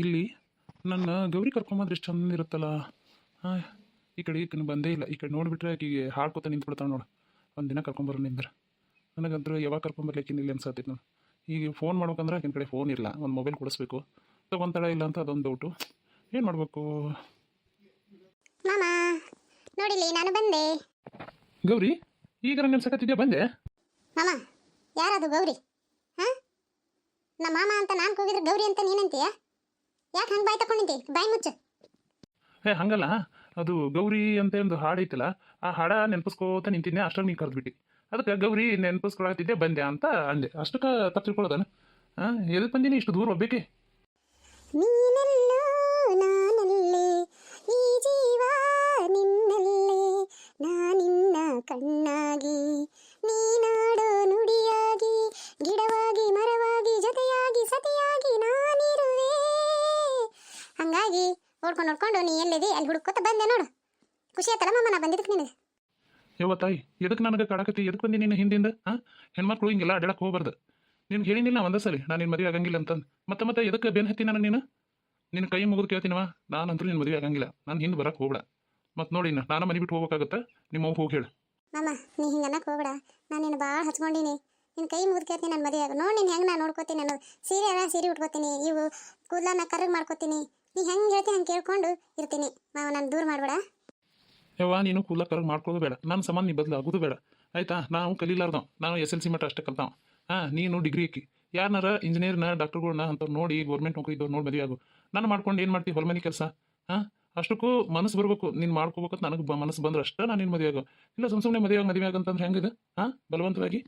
ಇಲ್ಲಿ ನನ್ನ ಗೌರಿ ಕರ್ಕೊಂಬಂದ್ರೆ ಎಷ್ಟು ಚಂದ ಇರುತ್ತಲ್ಲ? ಹಾಂ ಈ ಕಡೆ ಈಕನ ಬಂದೇ ಇಲ್ಲ. ಈ ಕಡೆ ನೋಡಿಬಿಟ್ರೆ ಆಕಿಗೆ ಹಾಡ್ಕೊತ ನಿಂತ್ಬಿಡ್ತಾಳೆ ನೋಡು. ಒಂದು ದಿನ ಕರ್ಕೊಂಬರೋ ನಿಂದ್ರೆ. ನನಗಂತೂ ಯಾವಾಗ ಕರ್ಕೊಂಬರ್ಲಿಕ್ಕೆ ಇಲ್ಲಿ ಅನ್ಸತ್ತಿತ್ತು ನಾನು ಈಗ ಫೋನ್ ಮಾಡ್ಬೇಕಂದ್ರೆ ಆಕಿನ ಕಡೆ ಫೋನ್ ಇಲ್ಲ. ಒಂದು ಮೊಬೈಲ್ ಕೊಡಿಸ್ಬೇಕು. ತಗೊಂತಾಳೆ ಇಲ್ಲ ಅಂತ ಅದೊಂದು ಡೌಟು ಏನು ಮಾಡಬೇಕು? ಮಾಮ ನೋಡಿಲಿ ನಾನು ಬಂದೆ. ಗೌರಿ ಈಗ ನನ್ನ ಅನ್ಸಕತ್ತಿದ್ಯಾ ಬಂದೆ. ಮಾಮ ಯಾರದು ಗೌರಿ? ಹಾ? ನಮ್ಮ ಮಾಮ ಅಂತ ನಾನು ಕೂಗಿದ್ರೆ ಗೌರಿ ಅಂತ ನೀನಂತೀಯ? ಯಾಕೆ ಹಂಗೆ ಬಾಯ್ ತಕೊಂಡಿದ್ದೆ ಬಾಯ್ ಮುಚ್ಚು. ಏ ಹಂಗಲ್ಲ. ಅದು ಗೌರಿ ಅಂತ ಒಂದು ಹಾಡು ಐತಲ್ಲ ಆ ಹಾಡ ನೆನಪಿಸ್ಕೋತ ನಿಂತಿದ್ದೆ ಅಷ್ಟಾಗ ನೀ ಕರೆದ್ಬಿಟ್ಟು. ಅದಕ್ಕೆ ಗೌರಿ ನೆನಪಿಸ್ಕೊಳತ್ತಿದ್ದೆ ಬಂದೆ ಅಂತ ಅಂದೆ. ಅಷ್ಟಕ್ಕೆ ತಪ್ಪು ತಿಳ್ಕೊಳ್ಳೋದನ ಹಾಂ ಎದಕ್ಕೆ ಬಂದೀನಿ ಇಷ್ಟು ದೂರ ಹೋಗ್ಬೇಕೆ ಕಣ್ಣಾಗಿ. ನೀನಾಡೋ ನುಡಿಯಾಗಿ ಗಿಡವಾಗಿ ಮರವಾಗಿ ಜೊತೆಯಾಗಿ ಸತಿಯಾಗಿ ಹಂಗಾಗಿ ನೋಡ್ಕೊಂಡು ನೋಡ್ಕೊಂಡು ನೀ ಎಲ್ಲಿದೆ ಅಲ್ಲಿ ಹುಡುಕೋತ ಬಂದೆ ನೋಡು. ಖುಷಿ ಆಯ್ತಲ್ಲ ಮಮ್ಮ ನಾ ಬಂದಿದ್ದಕ್ಕೆ ನಿನಗೆ? ಯವ್ವ ತಾಯಿ ಎದಕ್ಕೆ ನನಗೆ ಕಾಡಕತ್ತಿ? ಎದಕ್ಕೆ ಬಂದಿ ನಿನ್ನ ಹಿಂದಿಂದ ಹಾಂ ಹೆಣ್ಮಕ್ಳು ಹಿಂಗೆಲ್ಲ ಅಡ್ಡಾಡಕ್ಕೆ ಹೋಗ್ಬಾರ್ದು. ನಿನ್ಗೆ ಹೇಳಿನಿಲ್ಲ ಒಂದೇ ಸರಿ ನಾನು ನಿನ್ನ ಮದುವೆ ಆಗಂಗಿಲ್ಲ ಅಂತಂದು. ಮತ್ತೆ ಮತ್ತೆ ಎದಕ್ಕೆ ಬೆನ್ ಹತ್ತಿ ನಾನು? ನೀನು ನಿನ್ನ ಕೈ ಮುಗಿದು ಕೇಳ್ತೀನವ ನಾನಂತೂ ನಿನ್ನ ಮದುವೆ ಆಗಂಗಿಲ್ಲ. ನಾನು ಹಿಂದೆ ಬರಕ್ಕೆ ಹೋಗ್ಬೇಡ. ಮತ್ತೆ ನೋಡಿ ನಾನು ಮನೆ ಬಿಟ್ಟು ಹೋಗ್ಬೇಕಾಗತ್ತೆ? ನಿಮ್ಮ ಅವ್ವ ಹೋಗಿ ಹೇಳು. ಮಾಮ ನೀ ಹಿಂಗೆ ಅನ್ನಕ್ಕೆ ಹೋಗ್ಬೇಡ. ನಾನು ನಿನ್ನ ಭಾಳ ಹಚ್ಕೊಂಡಿನಿ. ನಿನ್ನ ಕೈ ಮುಗಿದು ಕೇಳ್ತೀನಿ ನನ್ನ ಮದುವೆ ಆಗ ನೋಡಿ ನೀನು ಹೆಂಗೆ ನಾನು ನೋಡ್ಕೋತೀನಿ ಅನ್ನೋದು. ಸೀರೆ ಅಲ್ಲ ಸೀರೆ ಉಟ್ಕೋತೀನಿ. ಇವು ಕೂದಲನ್ನ ಕರ್ರಗೆ ಮಾಡ್ಕೋತೀನಿ. ನೀ ಹೆಂಗೆ ಹೇಳ್ತೀನಿ ನಾನು ಕೇಳ್ಕೊಂಡು ಇರ್ತೀನಿ. ಮಾವ ನಾನು ದೂರ ಮಾಡಬೇಡ. ಯವ್ವ ನೀನು ಕೂಲ ಕರಗ್ ಮಾಡ್ಕೊಳ್ಳೋದು ಬೇಡ. ನನ್ನ ಸಮಾನ ನೀ ಬದಲಾಗೋದು ಬೇಡ. ಆಯ್ತಾ? ನಾವು ಕಲೀಲಾರ್ದವ್. ನಾನು ಎಸ್ ಎಲ್ ಸಿ ಮಟ್ಟ ಅಷ್ಟೇ ಕಲ್ತಾವ. ಹಾಂ ನೀನು ಡಿಗ್ರಿ ಇಕ್ಕಿ ಯಾರನ್ನಾರ ಇಂಜಿನಿಯರ್ನ ಡಾಕ್ಟರ್ಗಳನ್ನ ಅಂತ ನೋಡಿ ಗೌರ್ಮೆಂಟ್ ನೌಕರಿ ಇದ್ದವ್ರು ನೋಡಿ ಮದುವೆ ಆಗು. ನಾನು ಮಾಡ್ಕೊಂಡು ಏನು ಮಾಡ್ತೀವಿ ಹೊಲಮನೆ ಕೆಲಸ? ಹಾಂ? ಅಷ್ಟಕ್ಕೂ ಮನಸ್ಸು ಬರಬೇಕು. ನೀನು ಮಾಡ್ಕೋಬೇಕಂತ ನನಗೆ ಬ ಮನಸ್ಸು ಬಂದ್ರೆ ಅಷ್ಟೇ ನಾನು ನಿನ್ನ ಮದುವೆ ಆಗೋ. ಇಲ್ಲ ಸುಮ್ಮ ಸುಮ್ಮನೆ ಮದುವೆ ಆಗಿ ಮದುವೆ ಆಗಂತಂದ್ರೆ ಹೆಂಗಿದೆ ಹಾಂ ಬಲವಂತವಾಗಿ?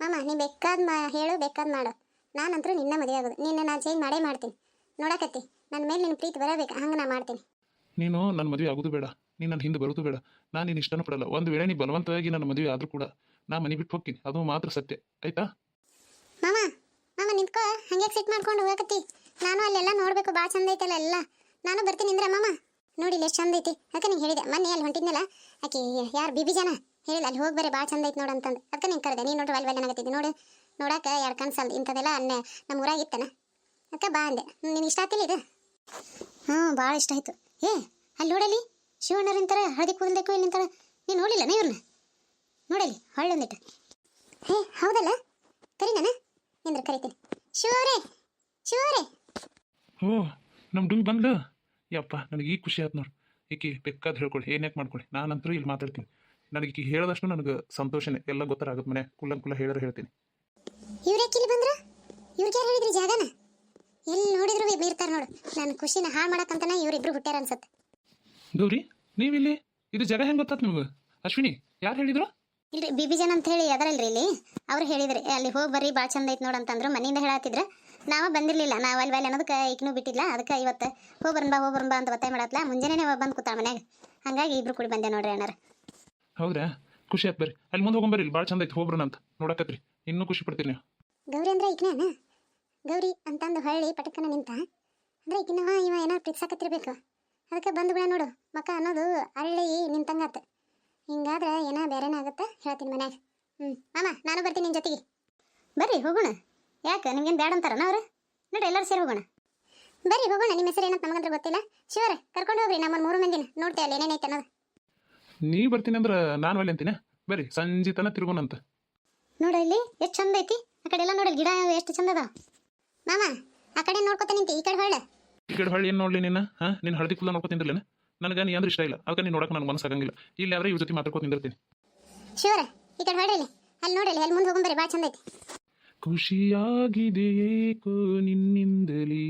ಮಾಮ ನೀ ಬೇಕಾದ ಮಾ ಹೇಳು ಬೇಕಾದ ಮಾಡು. ನಾನಂತರೂ ನಿನ್ನ ಮದುವೆ ಆಗೋದು. ನಿನ್ನ ನಾನು ಚೇಂಜ್ ಮಾಡೇ ಮಾಡ್ತೀನಿ. ನೋಡಕತ್ತಿ ನನ್ನ ಮೇಲೆ ನಿನ್ನ ಪ್ರೀತಿ ಬರಬೇಕು ಹಂಗೆ ನಾ ಮಾಡ್ತೀನಿ. ನೀನು ನನ್ನ ಮದುವೆ ಆಗೋದು ಬೇಡ ನೀನು ನನ್ನ ಹಿಂದೆ ಬರೋದು ಬೇಡ ನಾನು ನಿನ್ನ ಇಷ್ಟನೂ ಪಡಲ್ಲ. ಒಂದು ವೇಳೆ ನೀ ಬಲವಂತವಾಗಿ ನನ್ನ ಮದುವೆ ಆದರೂ ಕೂಡ ನಾ ಮನೆ ಬಿಟ್ಟು ಹೋಗ್ತೀನಿ ಅದು ಮಾತ್ರ ಸತ್ಯ ಆಯ್ತಾ? ಮಾಮ ಮಾಮ ನಿಂತ್ಕೋ ಹಂಗೆ ಸಿಟ್ ಮಾಡ್ಕೊಂಡು ಹೋಗಕತ್ತಿ. ನಾನು ಅಲ್ಲೆಲ್ಲ ನೋಡಬೇಕು ಭಾಳ ಚಂದ ಐತಲ್ಲ ಎಲ್ಲ. ನಾನು ಬರ್ತೀನಿ ಅಂದ್ರೆ ಮಾಮ. ನೋಡಿ ಎಷ್ಟು ಚಂದ ಐತಿ ಅದಕ್ಕೆ ನೀನು ಹೇಳಿದೆ ಮೊನ್ನೆ ಅಲ್ಲಿ ಹೊಂಟಿದ್ನಲ್ಲ ಆಕೆ ಯಾರು ಬಿಬಿ ಜನ? ಹೇಳಿಲ್ಲ ಅಲ್ಲಿ ಹೋಗಿ ಬರೀ ಭಾಳ ಚಂದ ಐತಿ ನೋಡು ಅಂತಂದು. ಅದಕ್ಕೆ ನಿಂಗೆ ಕರೆದೆ ನೀನು ನೋಡ್ರಿ ಅಲ್ಲಿ ಆಗತ್ತಿದ್ದೆ ನೋಡು. ನೋಡಕ್ಕೆ ಎರಡು ಕನ್ಸಲ್ದು ಇಂಥದೆಲ್ಲ ಅನ್ನ ನಮ್ಮ ಊರಾಗ ಅದಕ್ಕೆ ಬಾ ಅಂದೆ. ನಿನಗೆ ಇಷ್ಟ ಆತಿಲ್ಲ ಇದು? ಹ್ಞೂ ಭಾಳ ಇಷ್ಟ ಆಯ್ತು. ಏ ಅಲ್ಲಿ ನೋಡಲಿ ಶಿವಣ್ಣರು ನಿಂತಾರೆ ಹಳದಿ ಕೂದಲ್ದೇಕು ಇಲ್ಲಿ ನಿಂತಾರೆ. ನೀನು ನೋಡಿಲ್ಲ ಇವ್ರನ್ನ? ನೋಡಲಿ ಹೊಳ್ಳೊಂದಿಟ್ಟು ಹೇ ಹೌದಲ್ಲ? ಕರಿ ನಾನು ನಿಂದ್ರೆ ಕರಿತೀನಿ. ಶಿವರೇ ಶಿವರೇ. ಓ ನಮ್ಮ ಡೂ ಬಂದ್ಲು. ಯಪ್ಪ ನನಗೆ ಈ ಖುಷಿ ಆಯ್ತು ನೋಡು. ಈಕಿ ಬೇಕಾದ್ರೆ ಹೇಳ್ಕೊಳ್ಳಿ ಏನ್ಯಾಕೆ ಮಾಡ್ಕೊಳ್ಳಿ ನಾನಂತರೂ ಇಲ್ಲಿ ಮಾತಾಡ್ತೀನಿ. ನನಗೆ ಈಕೆ ಹೇಳಿದಷ್ಟು ನನಗೆ ಸಂತೋಷನೇ. ಎಲ್ಲ ಗೊತ್ತಾಗುತ್ತೆ ಮನೆ. ಕುಲ್ಲಂ ಕುಲ್ಲ ಹೇಳಿದ್ರೆ ಹೇಳ್ತೀನಿ. ಇವ್ರು ಯಾಕೆ ಇಲ್ಲಿ ಬಂದ್ರ? ಇವ್ರಿಗೆ ಯಾರು ಹೇಳಿದ್ರಿ ಜಾಗನ? ಎಲ್ಲಿ ನೋಡಿದ್ರು ಇರ್ತಾರೆ ನೋಡು. ನನ್ನ ಖುಷಿನ ಹಾಳು ಮಾಡಕ್ಕಂತನ ಇವರಿಬ್ರು ಹುಟ್ಟ್ಯಾರ ಅನ್ಸತ್ತೆ. ಗೌರಿ ನೀವಿಲ್ಲಿ? ಇದು ಜಗ ಹೆಂಗೆ ಗೊತ್ತಾತ್ ನಿಮ್ಗೆ? ಅಶ್ವಿನಿ ಯಾರು ಹೇಳಿದ್ರು? ಇಲ್ರಿ ಬಿಬಿಜನ್ ಅಂತ ಹೇಳಿ ಅದರಲ್ರಿ ಇಲ್ಲಿ? ಅವ್ರು ಹೇಳಿದ್ರಿ ಅಲ್ಲಿ ಹೋಗಿ ಬರ್ರಿ ಭಾಳ ಚಂದ ಐತೆ ನೋಡು ಅಂತಂದ್ರು ಮನೆಯಿಂದ ಹೇಳತ್ತಿದ್ರ ನಾವ ಬಂದಿರ್ಲಿಲ್ಲ ನಾವು ಅಲ್ಲಿ ಅಲ್ಲಿ ಅನ್ನೋದಕ್ಕೆ ಈಗನೂ ಬಿಟ್ಟಿಲ್ಲ ಅದಕ್ಕೆ ಇವತ್ತು ಹೋಗ್ಬರ್ನ್ ಬಾ ಹೋಗ್ಬರ್ನ್ ಬಾ ಅಂತ ಒತ್ತಾಯ ಮಾಡತ್ಲ ಮುಂಜಾನೆ ಬಂದು ಕೂತಾಳ ಮನ್ಯಾಗ. ಹಂಗಾಗಿ ಇಬ್ರು ಕೂಡಿ ಬಂದೆ ನೋಡ್ರಿ ಅಣ್ಣಾರ. ಹೌದಾ ಖುಷಿ ಬರ್ರಿ. ಅಲ್ಲಿ ಮುಂದೆ ಹೋಗೊಂಬರ್ರಿ ಇಲ್ಲಿ ಭಾಳ ಚಂದ ಐತೆ ಹೋಗ್ರಣ ಅಂತ. ನೋಡಕತ್ರಿ. ಇನ್ನೂ ಖುಷಿ ಪಡ್ತೀನಿ ನೀವು. ಗೌರಿ ಅಂದ್ರೆ ಈಗಿನ ಗೌರಿ ಅಂತಂದು ಹೊಳ್ಳಿ ಪಟಕನ ನಿಂತ ಅಂದ್ರೆ ಈಗಿನವ ಇವ ಏನಾರು ಪ್ರೀತಿಸಾಕತ್ತಿರ್ಬೇಕು ಅದಕ್ಕೆ ಬಂದು ಬಿಡ ನೋಡು ಮಕ್ಕ ಅನ್ನೋದು ಅರಳಿ ನಿಂತಂಗಾತ. ಹಿಂಗಾದ್ರೆ ಏನೋ ಬೇರೆನೇ ಆಗುತ್ತೆ ಹೇಳ್ತೀನಿ ಮನ್ಯಾಗ. ಹ್ಞೂ ಮಾಮ ನಾನು ಬರ್ತೀನಿ ನಿನ್ನ ಜೊತೆಗೆ. ಬರ್ರಿ ಹೋಗೋಣ. ಯಾಕೆ ನಿಮ್ಗೇನು ಬೇಡ ಅಂತಾರನ ಅವ್ರು? ನೋಡ್ರಿ ಎಲ್ಲರೂ ಸೇರಿ ಹೋಗೋಣ. ಬರ್ರಿ ಹೋಗೋಣ. ನಿಮ್ಮ ಹೆಸರು ಏನಂತ ನಮಗಂದ್ರೆ ಗೊತ್ತಿಲ್ಲ. ಶಿವರ ಕರ್ಕೊಂಡು ಹೋಗ್ರಿ ನಮ್ಮ ಮೂರು ಮಂದಿನ. ನೋಡ್ತೇವೆ ಅಲ್ಲಿ ಏನೇನೈತೆ ಅನ್ನೋದು. ನೀ ಬರ್ತೀನಿ ಅಂದ್ರೆ ನಾನು ಒಳ್ಳೆ ಅಂತೀನಿ? ಬರ್ರಿ ಸಂಜೆ ತನಕ ತಿರ್ಗೋಣಂತ. ನೋಡಿ ಇಲ್ಲಿ ಎಷ್ಟು ಚಂದ ಐತಿ. ಆ ಕಡೆ ಎಲ್ಲ ನೋಡಿ ಗಿಡ ಎಷ್ಟು ಚಂದ ಅದಾವ. ಮಾಮ ಆ ಕಡೆ ನೋಡ್ಕೊತ ನಿಂತಿ ಈ ಕಡೆ ಹೊಳ್ಳ ಈ ಕಡೆ ಹೊಳ್ಳಿ ಏನು ನೋಡ್ಲಿ ನಿನ್ನ ಹಾಂ? ನೀನು ಹಳದಿ ಕುಲ್ಲ ನೋಡ್ಕೊತಿಂದಿಲ್ಲ ನನಗೆ ನೀ ಅಂದ್ರೆ ಇಷ್ಟ ಇಲ್ಲ. ಅದಕ್ಕೆ ನೀನು ನೋಡಕ್ಕೆ ನನಗೆ ಮನಸ್ಸಾಗಂಗಿಲ್ಲ ಇಲ್ಲಿ ಆದ್ರೆ ಇವ್ರ ಜೊತೆ ಮಾತಾಡ್ಕೊತಿಂದಿರ್ತೀನಿ ಶಿವರ ಈ ಕಡೆ ಹೊಳ್ಳಿ ಇಲ್ಲಿ. ಅಲ್ಲಿ ನೋಡಿ ಅಲ್ಲಿ ಮುಂದೆ ಹೋಗೊಂಬರಿ ಬಾ ಚಂದ ಐತಿ. ಖುಷಿಯಾಗಿದೆ ಏಕೋ ನಿನ್ನಿಂದಲೇ.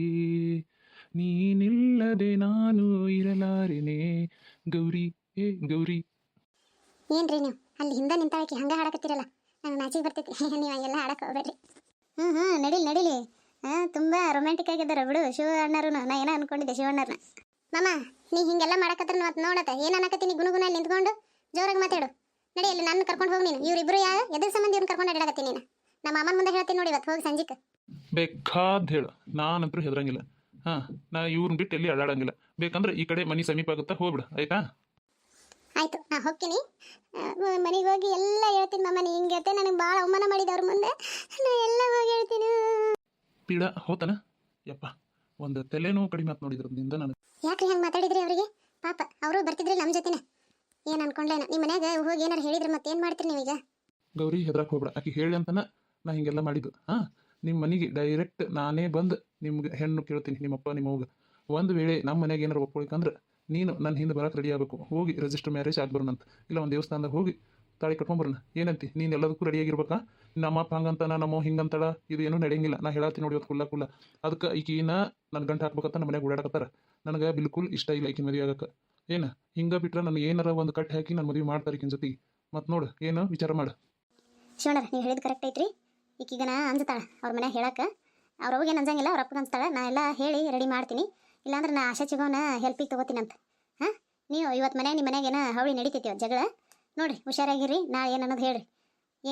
ನೀನಿಲ್ಲದೆ ನಾನು ಇರಲಾರೆನೆ. ಗೌರಿ ಏ ಗೌರಿ. ಏನ್ರಿ ನೀವು? ಅಲ್ಲಿ ಹಿಂದೆ ನಿಂತಾಕಿ ಹಂಗ ಹಾಡಕತ್ತಿರಲ್ಲ. ನಾನು ನಾಚಿಗೆ ಬರ್ತೈತಿ. ನೀವು ಹಂಗೆಲ್ಲ ಹಾಡಕ್ಕೆ ಹೋಗ್ಬೇಡ್ರಿ. ಹ್ಞೂ ಹ್ಞೂ ನಡಿಲಿ ನಡಿಲಿ. ತುಂಬ ರೊಮ್ಯಾಂಟಿಕ್ ಆಗಿದ್ದಾರೆ ಬಿಡು. ಶಿವ ಅಣ್ಣರು ನಾ ಏನೋ ಅನ್ಕೊಂಡಿದ್ದೆ ಶಿವಣ್ಣರ್ನ. ಮಾಮ ನೀ ಹಿಂಗೆಲ್ಲ ಮಾಡಕತ್ರ ಮತ್ತೆ ನೋಡತ್ತ. ಏನ್ ಅನ್ನಕತ್ತೀನಿ ಗುನುಗುನ ಅಲ್ಲಿ ನಿಂತ್ಕೊಂಡು? ಜೋರಾಗಿ ಮಾತಾಡು. ನಡಿ ಅಲ್ಲಿ ನನ್ನ ಕರ್ಕೊಂಡು ಹೋಗಿ ನೀನು. ಇವರಿಬ್ರು ಯಾ ಎದ್ರ ಸಂಬಂಧ ಇವ್ರನ್ನ ಕರ್ಕೊಂಡು ಅಡ್ಡಾಡಕತ್ತೀನಿ ನೀನು. ನಮ್ಮ ಅಮ್ಮನ ಮುಂದೆ ಹೇಳ್ತೀನಿ ನೋಡಿ ಇವತ್ತು ಹೋಗಿ ಸಂಜಿಕ್. ಬೇಕಾದ ಹೇಳು. ನಾನಂತರೂ ಹೆದರಂಗಿಲ್ಲ. ಹಾಂ ನಾ ಇವ್ರನ್ನ ಬಿಟ್ಟು ಎಲ್ಲಿ ಅಡ್ಡಾಡಂಗಿಲ್ಲ ಬೇಕಂದ್ರೆ ಈ ಕಡೆ ಮನೆ ಸಮೀಪ ಆಗುತ್ತಾ ಹೋಗ್ಬಿಡು. ಆಯ್ತಾ? ಆಯ್ತು ನಾ ಹೋಗ್ತೀನಿ. ಮನೆಗೆ ಹೋಗಿ ಎಲ್ಲ ಹೇಳ್ತೀನಿ ಮಾಮ. ನೀ ಹಿಂಗೆ ನನಗೆ ಭಾಳ ಅವಮಾನ ಮಾಡಿದ ಅವ್ರ ಮುಂದೆ. ನಾ ಎಲ್ಲ ಹೋಗಿ ಹೇಳ್ತೀನಿ. ಪೀಡ ಹೋತನ? ಯಪ್ಪ ಒಂದು ತಲೆನೋವು ಕಡಿಮೆ ಆತ್ ನೋಡಿದ್ರಿಂದ ನನಗೆ ಯಾಕ್ರಿ ಹಂಗೆ ಮಾತಾಡಿದ್ರಿ ಅವರಿಗೆ? ಪಾಪ ಅವರು ಬರ್ತಿದ್ರಿ ನಮ್ಮ ಜೊತೆನೆ. ಏನು ಅನ್ಕೊಂಡ್ಲೇನ? ನಿಮ್ಮ ಮನ್ಯಾಗ ಹೋಗಿ ಏನಾರು ಹೇಳಿದ್ರೆ ಮತ್ತೆ ಏನು ಮಾಡ್ತೀರಿ ನೀವೀಗ? ಗೌರಿ ಹೆದ್ರಕ್ಕೆ ಹೋಗ್ಬೇಡ. ಆಕೆ ಹೇಳಿ ಅಂತನ ನಾ ಹಿಂಗೆಲ್ಲ ಮಾಡಿದ್ದು. ಹಾಂ ನಿಮ್ಮ ಮನೆಗೆ ಡೈರೆಕ್ಟ್ ನಾನೇ ಬಂದು ನಿಮ್ಗೆ ಹೆಣ್ಣು ಕೇಳ್ತೀನಿ ನಿಮ್ಮಪ್ಪ ನಿಮ್ಮ ಹೋಗ ಒಂದು ವೇಳೆ ನಮ್ಮ ಮನೆಗೆ ಏನಾರು ಒಪ್ಕೊಳಿಕಂದ್ರೆ ನೀನು ನನ್ನ ಹಿಂದೆ ಬರಕ್ಕೆ ರೆಡಿ ಆಗಬೇಕು. ಹೋಗಿ ರಿಜಿಸ್ಟರ್ ಮ್ಯಾರೇಜ್ ಆಗ್ಬರೋಣಂತ ಇಲ್ಲ ಒಂದು ದೇವಸ್ಥಾನದಾಗ ಹೋಗಿ ತಾಳಿ ಕಟ್ಕೊಂಬರೋಣ ಏನಂತಿ? ನೀನು ಎಲ್ಲದಕ್ಕೂ ರೆಡಿಯಾಗಿರ್ಬೇಕಾ ನಮ್ಮ ಅಪ್ಪ ಹಂಗಂತಾನ, ನಮ್ಮ ಹಿಂಗಂತಳ, ಇದು ಏನೂ ನಡೆಯಂಗಿಲ್ಲ. ನಾ ಹೇಳತ್ತೀನಿ ನೋಡಿ ಇವತ್ತು ಕುಲ್ಲ ಕುಲ್ಲ. ಅದಕ್ಕೆ ಈಕಿನ ನನ್ನ ಗಂಟು ಹಾಕ್ಬೇಕಂತ ನಮ್ಮ ಮನೆಗೆ ಓಡಾಡಕತ್ತಾರ. ನನಗೆ ಬಿಲ್ಕುಲ್ ಇಷ್ಟ ಇಲ್ಲ ಈಕಿನ ಮದುವೆ ಆಗಕ್ಕೆ. ಏನು? ಹಿಂಗೆ ಬಿಟ್ರೆ ನನಗೆ ಏನಾರ ಒಂದು ಕಟ್ ಹಾಕಿ ನಾನು ಮದುವೆ ಮಾಡ್ತಾರೆ ಈಕಿನ ಜೊತೆಗೆ ಮತ್ತು ನೋಡು, ಏನು ವಿಚಾರ ಮಾಡು. ಶಿವಣ್ಣ, ನೀವು ಹೇಳಿದ ಕರೆಕ್ಟ್ ಐತ್ರಿ. ಈಕೀಗ ನಾ ಅಂಜತಾಳ, ಅವ್ರ ಮನೆ ಹೇಳಕ್ಕೆ ಅವ್ರ ಅವಾಗ ಅಂಜಂಗಿಲ್ಲ, ಅವ್ರ ಅಪ್ಪಗೆ ಅಂತಾಳೆ ನಾ ಎಲ್ಲ ಹೇಳಿ ರೆಡಿ ಮಾಡ್ತೀನಿ. ಇಲ್ಲಾಂದ್ರೆ ನಾ ಆಶಾ ಚಿಗೋನ ಹೆಲ್ಪಿಗೆ ಅಂತ ಹಾಂ? ನೀವು ಇವತ್ತು ಮನೆ ನಿಮ್ಮ ಮನ್ಯಾಗ ಏನೋ ಹವಳಿ ನಡೀತೈತಿ ಜಗಳ? ನೋಡಿರಿ ಹುಷಾರಾಗಿರಿ ನಾ ಏನು ಅನ್ನೋದು ಹೇಳ್ರಿ.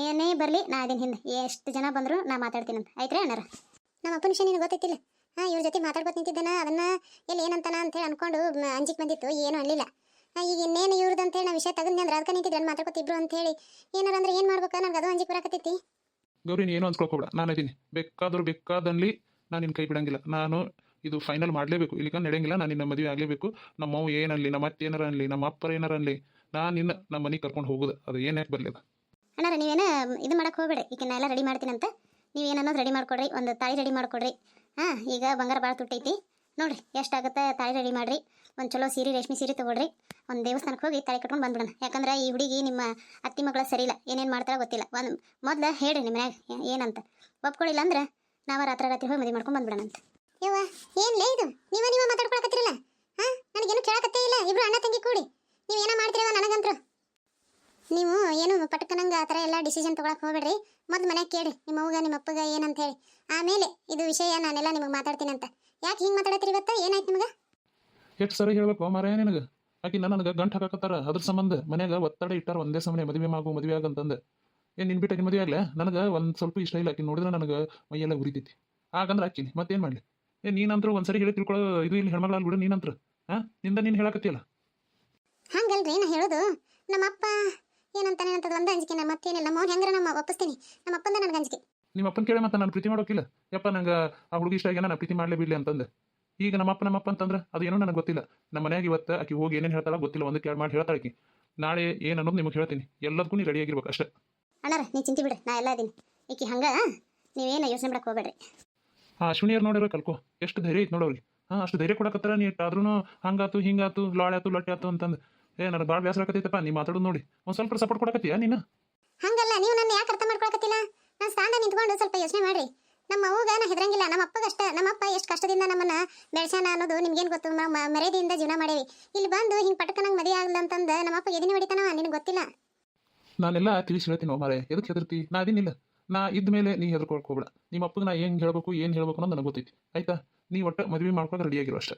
ಏನೇ ಬರಲಿ ನಾ ಅದನ್ನ ಹಿಂದೆ. ಎಷ್ಟು ಜನ ಬಂದರೂ ನಾ ಮಾತಾಡ್ತೀನಂತ ಆಯ್ತ್ರಿ ಅಣ್ಣಾರ ನಮ್ಮ ಅಪ್ಪನ ವಿಷಯ ನಿನಗೆ ಗೊತ್ತೈತಿಲ್ಲ? ಹಾಂ ಇವ್ರ ಜೊತೆ ಮಾತಾಡ್ಕೊತ ನಿಂತಿದ್ದಾನ ಅದನ್ನ ಎಲ್ಲಿ ಏನಂತಾನ ಅಂತೇಳಿ ಅನ್ಕೊಂಡು ಅಂಜಿಕೆ ಅಂಜಿಕ್ ಬಂದಿತ್ತು. ಏನೂ ಅಲ್ಲಿಲ್ಲ ಈಗ ಇನ್ನೇನು ಇವ್ರದ್ದು ಅಂತೇಳಿ ನಾ ವಿಷಯ ತಗೊಂಡು ಅಂದ್ರೆ ಅದಕ್ಕೆ ನಿಂತಿದ್ರೆ ಅಂತ ಹೇಳಿ. ಏನಾರ ಅಂದ್ರೆ ಏನು ಮಾಡ್ಬೇಕು? ನನಗೆ ಅದು ಅಂಜಿಕ್ ಬರಾಕತ್ತೈತಿ. ಗೌರಿ ನೀನು ಏನು ಅನ್ಸ್ಕೊಳ್ಕೋಬೇಡ ನಾನು ಇದೀನಿ ಬೇಕಾದ್ರೂ ಬೇಕಾದಲ್ಲಿ ನಾನು ನಿನ್ನ ಕೈ ಬಿಡಂಗಿಲ್ಲ. ನಾನು ಇದು ಫೈನಲ್ ಮಾಡಲೇಬೇಕು. ಇಲ್ಲಿಗ ನಡೆಯಂಗಿಲ್ಲ. ನಾನು ನಿನ್ನ ಮದುವೆ ಆಗಲೇಬೇಕು. ನಮ್ಮ ಅವ್ವ ಏನಲ್ಲಿ ನಮ್ಮ ಅತ್ತೆ ಏನಾರ ಅನ್ಲಿ ನಮ್ಮ ಅಪ್ಪರ ಏನಾರ ಅನ್ಲಿ ನಾನು ನಿನ್ನ ನಮ್ಮ ಮನೆಗೆ ಕರ್ಕೊಂಡು ಹೋಗೋದು. ಅದು ಏನು ಯಾಕೆ ಬರಲಿ ಅದು? ಅಣ್ಣಾರ, ನೀವೇನು ಇದು ಮಾಡಕ್ಕೆ ಹೋಗ್ಬೇಡಿ. ಈಗ ನಾ ಎಲ್ಲ ರೆಡಿ ಮಾಡ್ತೀನಂತ. ನೀವು ಏನು ಅನ್ನೋದು ರೆಡಿ ಮಾಡ್ಕೊಡ್ರಿ, ಒಂದು ತಾಳಿ ರೆಡಿ ಮಾಡಿಕೊಡ್ರಿ. ಹಾಂ, ಈಗ ಬಂಗಾರ ಭಾಳ ತುಟ್ಟೈತಿ. ನೋಡ್ರಿ, ಎಷ್ಟಾಗುತ್ತೆ ತಾಳಿ ರೆಡಿ ಮಾಡಿರಿ. ಒಂದು ಚಲೋ ಸೀರೆ, ರೇಷ್ಮೆ ಸೀರೆ ತೊಗೊಳ್ರಿ. ಒಂದು ದೇವಸ್ಥಾನಕ್ಕೆ ಹೋಗಿ ತಾಳಿ ಕಟ್ಕೊಂಡು ಬಂದ್ಬಿಡೋಣ. ಯಾಕಂದ್ರೆ ಈ ಹುಡುಗಿ ನಿಮ್ಮ ಅತ್ತಿ ಮಗಳ ಸರಿ ಇಲ್ಲ. ಏನೇನು ಮಾಡ್ತಾರೋ ಗೊತ್ತಿಲ್ಲ. ಒಂದು ಮೊದಲು ಹೇಳ್ರಿ ನಿಮ್ಮ ಮನ್ಯಾಗ ಏನಂತ. ಒಪ್ಕೊಳ್ಳಿಲ್ಲ ಅಂದ್ರೆ ನಾವು ರಾತ್ರಿ ರಾತ್ರಿ ಹೋಗಿ ಮದುವೆ ಮಾಡ್ಕೊಂಡು ಬಂದ್ಬಿಡೋಣಂತ. ಯವ್ವ, ಏನ್ಲೇ ಇದು? ನೀವೇ ನೀವ ಮಾತಾಡ್ಕೊಳಕತ್ತಿರಲ್ಲ? ಹಾಂ, ನನಗೇನು ಕೇಳಕತ್ತೇ ಇಲ್ಲ. ಇಬ್ರು ಅಣ್ಣ ತಂಗಿ ಕೂಡಿ. ನೀವು ಏನೋ ಮಾಡ್ತೀರವ ನನಗಂತ್ರು? ನೀವು ಏನು ಪಟ್ಕನಂಗ ಆ ಥರ ಎಲ್ಲ ಡಿಸಿಷನ್ ತೊಗೊಳಕ್ ಹೋಗ್ಬೇಡ್ರಿ. ಮೊದ್ಲು ಮನೆಗೆ ಕೇಳಿ ನಿಮ್ಮ ಅವ್ಗ ನಿಮ್ಮ ಅಪ್ಪಗ ಏನಂತ ಹೇಳಿ. ಆಮೇಲೆ ಇದು ವಿಷಯ ನಾನೆಲ್ಲ ನಿಮಗೆ ಮಾತಾಡ್ತೀನಿ ಅಂತ. ಯಾಕೆ ಹಿಂಗೆ ಮಾತಾಡತ್ತೀರಿ ಇವತ್ತ ಏನಾಯ್ತು ನಿಮಗೆ? ಎಷ್ಟು ಸರಿ ಹೇಳ್ಬೇಕು ಮಾರ ನಿನಗೆ. ಆಕಿ ನನಗೆ ಗಂಟು ಹಾಕತ್ತಾರ ಅದ್ರ ಸಂಬಂಧ ಮನ್ಯಾಗ ಒತ್ತಡ ಇಟ್ಟಾರ ಒಂದೇ ಸಮನೆ ಮದುವೆ ಮಾಗು ಮದುವೆ ಆಗಂತಂದು ಏನು ನಿನ್ ಬಿಟ್ಟು ಮದುವೆ ಆಗ್ಲಾ? ನನಗೆ ಒಂದು ಸ್ವಲ್ಪ ಇಷ್ಟ ಇಲ್ಲ ಆಕಿ ನೋಡಿದ್ರೆ ನನಗೆ ಮೈಯೆಲ್ಲ ಉರಿತೈತಿ. ಆಗಂದ್ರೆ ಆಕಿನಿ ಮತ್ತೇನು ಮಾಡಲಿ? ಏ ಒಂದು ಸರಿ ಹೇಳಿ ತಿಳ್ಕೊಳ್ಳೋ ಇದು ಇಲ್ಲಿ ಹೆಣ್ಮಗಳ ಬಿಡು ನೀನಂತ್ರ. ಹಾಂ ನಿಂದ ನೀನು ಹೇಳಕತ್ತಿಯಲ್ಲ? ಹಂಗಲ್ರಿ ನಾ ಹೇಳೋದು. ನಮ್ಮ ಅಪ್ಪ ಏನಂತಾನೆ ಅಂತದ ಒಂದು ಅಂಜಿಕೆ ನಮ್ಮ ಮತ್ತೇನಿಲ್ಲ ಏನಿಲ್ಲ ಮೋನ್ ಹೆಂಗಾರ ನಮ್ಮ ಒಪ್ಪಿಸ್ತೀನಿ. ನಮ್ಮ ಅಪ್ಪಂದ ನನಗೆ ಅಂಜಿಕೆ. ನಿಮ್ಮ ಅಪ್ಪನ ಕೇಳಿ ಮತ್ತೆ ನಾನು ಪ್ರೀತಿ ಮಾಡೋಕಿಲ್ಲ. ಯಪ್ಪ ನಂಗೆ ಆ ಹುಡುಗಿ ಇಷ್ಟ ಆಗ್ಯಾನ ನಾನು ಪ್ರೀತಿ ಮಾಡಲೇ ಬಿಡ್ಲಿ ಅಂತಂದೆ. ಈಗ ನಮ್ಮ ಅಪ್ಪ ನಮ್ಮ ಅಪ್ಪ ಅಂತಂದ್ರೆ ಅದು ಏನೋ ನನಗೆ ಗೊತ್ತಿಲ್ಲ. ನಮ್ಮ ಮನ್ಯಾಗ ಇವತ್ತು ಆಕಿ ಹೋಗಿ ಏನೇನು ಹೇಳ್ತಾಳ ಗೊತ್ತಿಲ್ಲ ಒಂದು ಕೇಳಿ ಮಾಡಿ ಹೇಳ್ತಾಳೆ ಆಕಿ. ನಾಳೆ ಏನು ಅನ್ನೋದು ನಿಮಗೆ ಹೇಳ್ತೀನಿ. ಎಲ್ಲದಕ್ಕೂ ನೀವು ರೆಡಿಯಾಗಿರ್ಬೇಕು ಅಷ್ಟೇ. ಅಣ್ಣಾರ ನೀ ಚಿಂತೆ ಬಿಡ್ರಿ ನಾ ಎಲ್ಲ ಇದೀನಿ. ಈಕಿ ಹಂಗ ನೀವೇನು ಯೋಚನೆ ಮಾಡಕ್ಕೆ ಹೋಗ್ಬೇಡ್ರಿ. ಹಾಂ ಅಶ್ವಿನಿಯರ್ ನೋಡಿರೋ ಕಲ್ಕೋ ಎಷ್ಟು ಧೈರ್ಯ ಐತೆ ನೋಡೋರಿಗೆ ಹಾಂ ಅಷ್ಟು ಧೈರ್ಯ ಕೊಡಕತ್ತಾರ ನೀಟ್ ಆದ್ರೂ ಹಂಗಾತು ಹಿಂಗಾತು ಆತು ಲಟ್ಟಿ ಆತು ಅಂತಂದು. ಏ ನನಗೆ ಭಾಳ ಬೇಸರ ಆಗತ್ತೈತಪ್ಪ ನೀ ಮಾತಾಡೋದು ನೋಡಿ. ಒಂದು ಸ್ವಲ್ಪ ಸಪೋರ್ಟ್ ಕೊಡಕತ್ತೀಯಾ ನೀನು? ಹಂಗಲ್ಲ ನೀವು ನನ್ನ ಯಾಕೆ ಅರ್ಥ ಮಾಡ್ಕೊಳಕತ್ತಿಲ್ಲ ನಾನು ಸ್ಥಾನ ನಿಂತ್ಕೊಂಡು ಸ್ವಲ್ಪ ಯೋಚನೆ ಮಾಡ್ರಿ. ನಮ್ಮ ಅವ್ವಗ ನಾ ಹೆದರಂಗಿಲ್ಲ ನಮ್ಮ ಅಪ್ಪಗಷ್ಟ ನಮ್ಮ ಅಪ್ಪ ಎಷ್ಟು ಕಷ್ಟದಿಂದ ನಮ್ಮನ್ನ ಬೆಳೆಸ್ಯಾನ ಅನ್ನೋದು ನಿಮ್ಗೇನು ಗೊತ್ತು? ನಮ್ಮ ಮರ್ಯಾದೆಯಿಂದ ಜೀವನ ಮಾಡೇವಿ. ಇಲ್ಲಿ ಬಂದು ಹಿಂಗೆ ಪಟಕನಂಗೆ ಮದುವೆ ಆಗಲ್ಲ ಅಂತಂದು ನಮ್ಮ ಅಪ್ಪ ಎದಿನ ಹೊಡಿತಾನವ ನಿನಗೆ ಗೊತ್ತಿಲ್ಲ? ನಾನೆಲ್ಲ ತಿಳಿಸಿ ಹೇಳ್ತೀನಿ ಮಾರೇ ಎದಕ್ಕೆ ಹೆದರ್ತಿ? ನಾ ಅದಿನಿಲ್ಲ ನಾ ಇದ್ದ ಮೇಲೆ ನೀ ಹೆದರ್ಕೊಳ್ಕೋಬೇಡ. ನಿಮ್ಮ ಅಪ್ಪಗೆ ನಾ ಏನು ಹೇಳಬೇಕು ಏನು ಹೇಳಬೇಕು ಅನ್ನೋದು ನನಗೆ ಗೊತ್ತೈತಿ. ಆಯ್ತಾ? ನೀ ಒಟ್ಟು ಮದುವೆ ಮಾಡ್ಕೊಳಕ್ಕೆ ರೆಡಿಯಾಗಿರೋ ಅಷ್ಟೇ.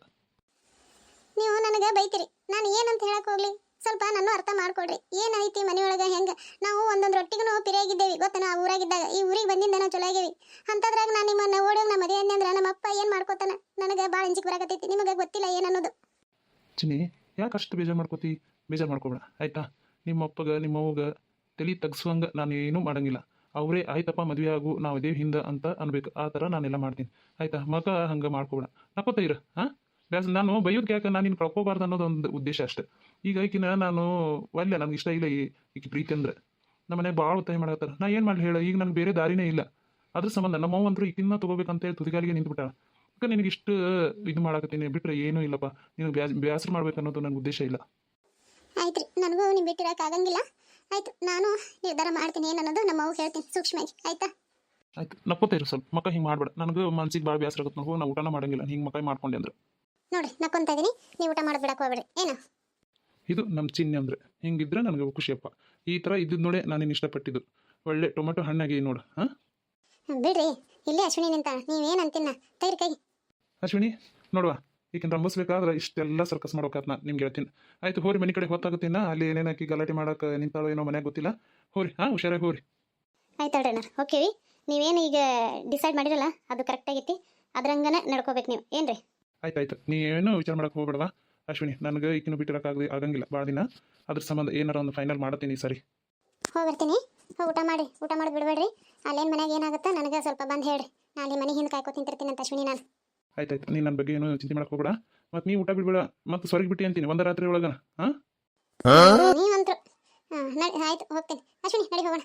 ನೀವು ನನಗೆ ಬೈತೀರಿ. ನಾನು ಏನಂತ ಹೇಳಕ್ ಹೋಗ್ಲಿ? ಸ್ವಲ್ಪ ನನ್ನ ಅರ್ಥ ಮಾಡ್ಕೊಡ್ರಿ ಏನೈತಿ ಮನೆಯೊಳಗೆ ಹೆಂಗ? ನಾವು ಒಂದೊಂದು ರೊಟ್ಟಿಗೂ ಪಿರಿಯಾಗಿದ್ದೇವೆ. ಗೊತ್ತನ ಆ ಊರಾಗಿದ್ದಾಗ. ಈ ಊರಿಗೆ ಬಂದಿಂದ ನಾವು ಚಲೋ ಆಗೇವಿ. ಅಂತದ್ರಾಗ ನಾನು ನಿಮ್ಮನ್ನ ಓಡೋಗಿ ನಮ್ಮ ಮದುವೆ ಅಂದ್ರೆ ನಮ್ಮ ಅಪ್ಪ ಏನು ಮಾಡ್ಕೋತಾನ? ನನಗೆ ಭಾಳ ಅಂಜಿಕೆ ಬರಾಕತ್ತೈತಿ. ನಿಮಗೆ ಗೊತ್ತಿಲ್ಲ ಏನನ್ನೋದು ಚಿನಿ ಯಾಕೆ ಅಷ್ಟು ಬೇಜಾರು ಮಾಡ್ಕೋತಿ? ಬೇಜಾರು ಮಾಡ್ಕೋಬೇಡ. ಆಯ್ತಾ? ನಿಮ್ಮ ಅಪ್ಪಗ, ನಿಮ್ಮ ಅವ್ಗ ತಲೆ ತಗ್ಸುವಂಗ ನಾನು ಏನೂ ಮಾಡಂಗಿಲ್ಲ. ಅವರೇ, ಆಯ್ತಪ್ಪ, ಮದುವೆ ಆಗು. ನಾವು ಇದೇವಿ ಹಿಂದೆ ಅಂತ ಅನ್ಬೇಕು. ಆ ಥರ ನಾನೆಲ್ಲ ಮಾಡ್ತೀನಿ. ಆಯ್ತಾ? ಮಗ ಹಂಗೆ ಮಾಡ್ಕೋಬೇಡ. ನಕ್ಕೋತ ಇರು. ಹಾಂ ಬ್ಯಾಸ್ ನಾನು ಬೈಯೋದಕ್ಕೆ ಯಾಕೆ ನಾನು ನಿನ್ನ ಕಳ್ಕೋಬಾರ್ದು ಅನ್ನೋದು ಒಂದು ಉದ್ದೇಶ ಅಷ್ಟೆ. ಈಗ ಈಕಿನ ನಾನು ಒಲ್ಲೆ ನನಗೆ ಇಷ್ಟ ಇಲ್ಲ ಈ ಈಕಿ ಪ್ರೀತಿ ಅಂದ್ರೆ. ನಮ್ಮ ಮನೆಗೆ ಭಾಳ ಒತ್ತಾಯ ಮಾಡತ್ತಾರ ನಾ ಏನು ಮಾಡಲಿ ಹೇಳ? ಈಗ ನನಗೆ ಬೇರೆ ದಾರಿನೇ ಇಲ್ಲ. ಅದ್ರ ಸಂಬಂಧ ನಮ್ಮ ಅವ್ವ ಅಂತೂ ಈಕಿನ್ನ ತಗೋಬೇಕಂತೇಳಿ ತುದಿಗಾಲಿಗೆ ನಿಂತ್ಬಿಟ್ಟಾಳ. ಈಗ ನಿನಗೆ ಇಷ್ಟು ಇದು ಮಾಡಕತ್ತೀನಿ. ಬಿಟ್ರೆ ಏನೂ ಇಲ್ಲಪ್ಪ. ನಿನಗೆ ಬ್ಯಾಸ್ ಬೇಸರ ಮಾಡ್ಬೇಕು ಅನ್ನೋದು ನನ್ನ ಉದ್ದೇಶ ಇಲ್ಲ. ಆಯ್ತು ರೀ ನನಗೂ ನಿಮ್ಮ ಬಿಟ್ಟಿರಕ್ಕೆ ಆಗಂಗಿಲ್ಲ. ಆಯ್ತು ನಾನು ನಿರ್ಧಾರ ಮಾಡ್ತೀನಿ ಏನನ್ನೋದು. ನಮ್ಮ ಅವ್ಗೆ ಹೇಳ್ತೀನಿ. ಸೂಕ್ಷ್ಮವಾಗಿ. ಆಯ್ತಾ? ಆಯ್ತು. ನಪ್ಪತ್ತೈರು ಇರು ಸ್ವಲ್ಪ. ಮಕ್ಕ ಹಿಂಗೆ ಮಾಡ್ಬೇಡ. ನನಗೂ ಮನ್ಸಿಗೆ ಭಾಳ ಬೇಸರ ಆಗುತ್ತೆ ನಾವು ನಾ ಊಟನ ಮಾಡಂಗಿಲ್ಲ. ಹಿಂಗೆ ಮಕ್ಕ ಮಾಡ್ಕೊಂಡೆ ಅಂದ್ರೆ. ನೋಡ್ರಿ ನಕ್ಕೊಂತ ಇದೀನಿ. ನೀವು ಊಟ ಮಾಡೋದು ಬಿಡಕ್ಕೆ ಹೋಗ್ಬೇಡಿ. ಏನು? ಇದು ನಮ್ಮ ಚಿಹ್ನೆ ಅಂದ್ರೆ. ಹಿಂಗಿದ್ರೆ ನನಗೆ ಖುಷಿಯಪ್ಪ ಈ ಥರ ಇದ್ದಿದ್ದು ನೋಡೆ ನಾನು ಇಷ್ಟಪಟ್ಟಿದ್ದು. ಒಳ್ಳೆ ಟೊಮೆಟೊ ಹಣ್ಣಾಗಿ ನೋಡು ಹಾಂ? ಬಿಡ್ರಿ ಇಲ್ಲಿ ಅಶ್ವಿನಿ ನಿಂತ. ನೀವೇನ್ ಅಂತಿನ್ನ ತೈರಿ ಕೈ. ಅಶ್ವಿನಿ ನೋಡುವ. ಈಗಿನ ರಂಬಿಸ್ಬೇಕಾದ್ರೆ ಇಷ್ಟೆಲ್ಲ ಸರ್ಕಸ್ ಮಾಡ್ಬೇಕಾತ್ ನಾನು ನಿಮ್ಗೆ ಹೇಳ್ತೀನಿ. ಆಯ್ತು ಹೋರಿ ಮನೆ ಕಡೆ ಹೊತ್ತಾಗುತ್ತೀನ? ಅಲ್ಲಿ ಏನೇನಾಕಿ ಗಲಾಟೆ ಮಾಡೋಕೆ ನಿಂತಾಳೋ ಏನೋ ಮನೆಯಾಗ ಗೊತ್ತಿಲ್ಲ? ಹೋರಿ ಹಾಂ ಹುಷಾರಾಗಿ ಹೋರಿ. ಆಯ್ತು ಅಣ್ಣ ಓಕೆವಿ ನೀವೇನು ಈಗ ಡಿಸೈಡ್ ಮಾಡಿರಲ್ಲ? ಅದು ಕರೆಕ್ಟ್ ಆಗೈತಿ. ಅದ್ರಂಗನ ನಡ್ಕೋಬೇಕು ನೀವು. ಏನ್ರಿ? ಆಯ್ತು ನೀ ಏನು ವಿಚಾರ ಮಾಡಕ್ಕೆ ಹೋಗ್ಬೇಡವಾ? ಅಶ್ವಿನಿ ನನಗೆ ಈಗಿನ ಬಿಟ್ಟಿರೋಕ್ಕಾಗಲಿ ಆಗಂಗಿಲ್ಲ. ಭಾಳ ದಿನ. ಅದ್ರ ಸಂಬಂಧ ಏನಾರ ಒಂದು ಫೈನಲ್ ಮಾಡತ್ತೀನಿ ಈ ಸರಿ. ಹೋಗಿ ಬರ್ತೀನಿ ಹೋಗಿ ಊಟ ಮಾಡಿ. ಊಟ ಮಾಡಿ ಬಿಡಬೇಡ್ರಿ. ಅಲ್ಲೇನು ಮನೆಗೆ ಏನಾಗುತ್ತೆ? ನನಗೆ ಸ್ವಲ್ಪ ಬಂದು ಹೇಳಿ. ನಾನು ಮನೆ ಹಿಂದೆ ಕಾಯ್ಕೊ ತಿಂತಿರ್ತೀನಿ ಅಂತ ಅಶ್ವಿನಿ ನಾನು. ಆಯ್ತಾಯ್ತು. ನೀನು ನನ್ನ ಬಗ್ಗೆ ಏನು ಚಿಂತೆ ಮಾಡಕ್ಕೆ ಹೋಗ್ಬೇಡ. ಮತ್ತು ನೀ ಊಟ ಬಿಡಬೇಡ. ಮತ್ತು ಸ್ವರ್ಗ ಬಿಟ್ಟು ಅಂತೀನಿ. ಒಂದು ರಾತ್ರಿ ಒಳಗನ. ಹಾಂ? ನೀವಂತರು. ಹಾಂ ನಡಿ ಆಯ್ತು ಹೋಗ್ತೀನಿ. ಅಶ್ವಿನಿ ನಡಿ ಹೋಗೋಣ.